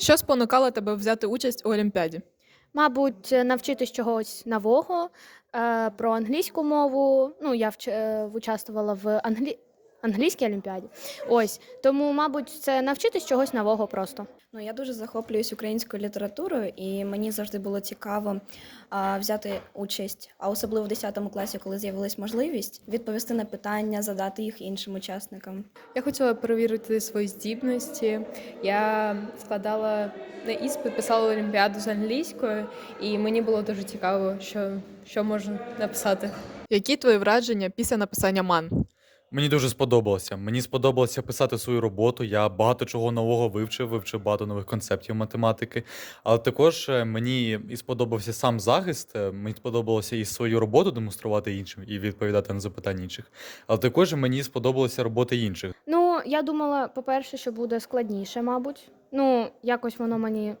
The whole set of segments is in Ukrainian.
Що спонукало тебе взяти участь у Олімпіаді? Мабуть, навчитись чогось нового е, про англійську мову. Ну, я вч... е, участвувала в англі... англійській олімпіаді. Ось тому, мабуть, це навчитись чогось нового просто. Ну, я дуже захоплююсь українською літературою, і мені завжди було цікаво а, взяти участь, а особливо в 10 класі, коли з'явилась можливість відповісти на питання, задати їх іншим учасникам. Я хотіла перевірити свої здібності. Я складала на іспит, писала олімпіаду з англійською, і мені було дуже цікаво, що, що можна написати. Які твої враження після написання ман? Мені дуже сподобалося. Мені сподобалося писати свою роботу. Я багато чого нового вивчив, вивчив багато нових концептів математики. Але також е, мені і сподобався сам захист. е, Мені сподобалося і свою роботу демонструвати іншим і відповідати на запитання інших. Але також мені сподобалася робота інших. Ну, я думала, по-перше, що буде складніше, мабуть. Ну, якось воно мені,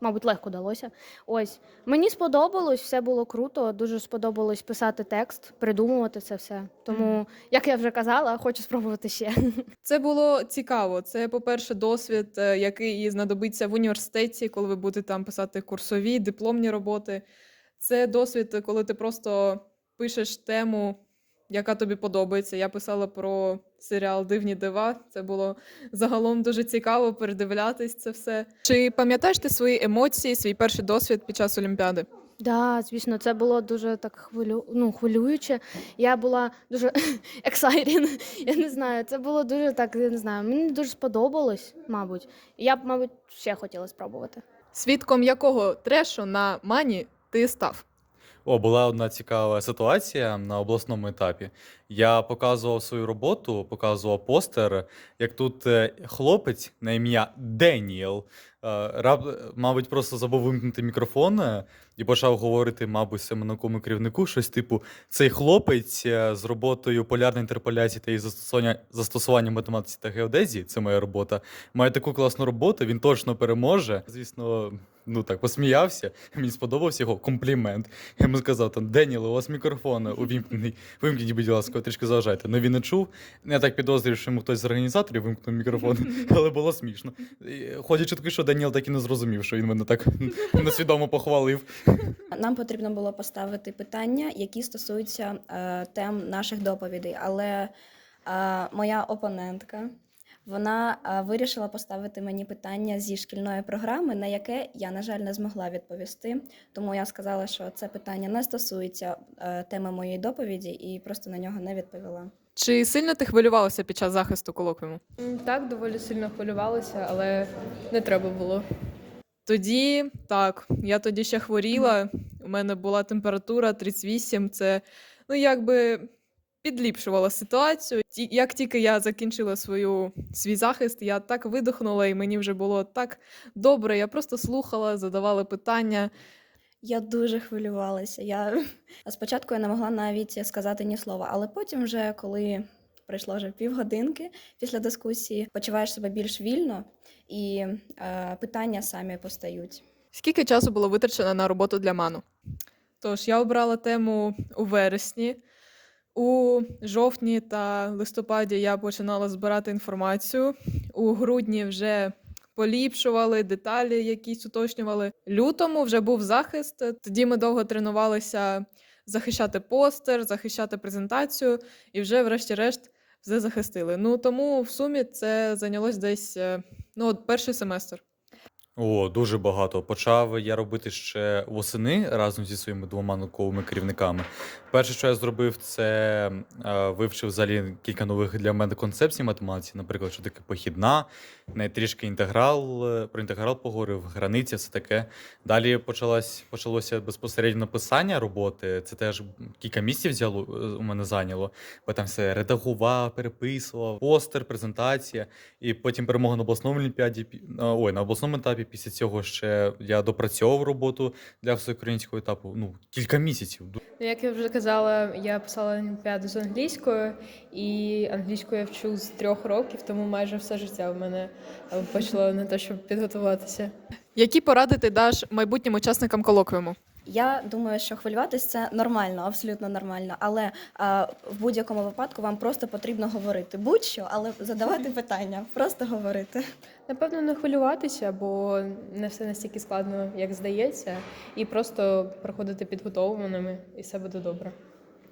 мабуть, легко далося. Ось. Мені сподобалось, все було круто. Дуже сподобалось писати текст, придумувати це все. Тому, як я вже казала, хочу спробувати ще. Це було цікаво. Це, по-перше, досвід, е, який знадобиться в університеті, коли ви будете там писати курсові, дипломні роботи. Це досвід, коли ти просто пишеш тему, яка тобі подобається. Я писала про серіал Дивні дива. Це було загалом дуже цікаво передивлятись це все. Чи пам'ятаєш ти свої емоції, свій перший досвід під час Олімпіади? Да, звісно, це було дуже так хвилю... ну, хвилююче. Я була дуже excited. Я не знаю, це було дуже так, я не знаю. Мені дуже сподобалось, мабуть. Я б, мабуть, ще хотіла спробувати. Свідком якого трешу на мані ти став? О, була одна цікава ситуація на обласному етапі. Я показував свою роботу, показував постер, як тут е, хлопець на ім'я Деніел, е, раб, мабуть, просто забув вимкнути мікрофон е, і почав говорити, мабуть, семенокому керівнику щось типу: цей хлопець е, з роботою полярної інтерполяції та її застосування, застосування математиці та геодезії, це моя робота, має таку класну роботу, він точно переможе. Звісно, ну так посміявся. Мені сподобався його комплімент. Я йому сказав: там Деніел, у вас мікрофон увімкнений. Вимкніть, будь ласка, трішки заважайте. Ну він не чув. Я так підозрюю, що йому хтось з організаторів вимкнув мікрофон, але було смішно. І Ходять чутки, що Деніел так і не зрозумів, що він мене так несвідомо похвалив. Нам потрібно було поставити питання, які стосуються е, тем наших доповідей, але е, моя опонентка. Вона вирішила поставити мені питання зі шкільної програми, на яке я, на жаль, не змогла відповісти. Тому я сказала, що це питання не стосується е, теми моєї доповіді, і просто на нього не відповіла. Чи сильно ти хвилювалася під час захисту колоквіуму? Так, доволі сильно хвилювалася, але не треба було. Тоді так, я тоді ще хворіла. У мене була температура 38. Це ну якби підліпшувало ситуацію. Ті, як тільки я закінчила свою свій захист, я так видихнула, і мені вже було так добре. Я просто слухала, задавала питання. Я дуже хвилювалася. Я спочатку я не могла навіть сказати ні слова, але потім, вже коли пройшло вже півгодинки після дискусії, почуваєш себе більш вільно, і е, питання самі постають. Скільки часу було витрачено на роботу для ману? Тож я обрала тему у вересні. У жовтні та листопаді я починала збирати інформацію. У грудні вже поліпшували деталі, якісь уточнювали. Лютому вже був захист. Тоді ми довго тренувалися захищати постер, захищати презентацію, і вже, врешті-решт, все захистили. Ну тому в сумі це зайнялось десь е, ну, от перший семестр. О, дуже багато. Почав я робити ще восени разом зі своїми двома науковими керівниками. Перше, що я зробив, це е, вивчив взагалі кілька нових для мене концепцій математиці, наприклад, що таке похідна, не трішки інтеграл, е, про інтеграл поговорив, границя, все таке. Далі почалось, почалося безпосередньо написання роботи. Це теж кілька місяців взяло е, у мене зайняло, бо там все редагував, переписував, постер, презентація, і потім перемога на обласному олімпіаді. Ой, на обласному етапі. Після цього ще я допрацьовував роботу для всеукраїнського етапу. Ну, кілька місяців. Ну, Як я вже казала, я писала олімпіаду з англійською, і англійську я вчу з трьох років, тому майже все життя в мене почало на те, щоб підготуватися. Які поради ти даш майбутнім учасникам колоквіуму? Я думаю, що хвилюватись це нормально, абсолютно нормально. Але е, в будь-якому випадку вам просто потрібно говорити будь-що, але задавати питання, просто говорити. Напевно, не хвилюватися, бо не все настільки складно, як здається, і просто проходити підготовленими, і все буде добре.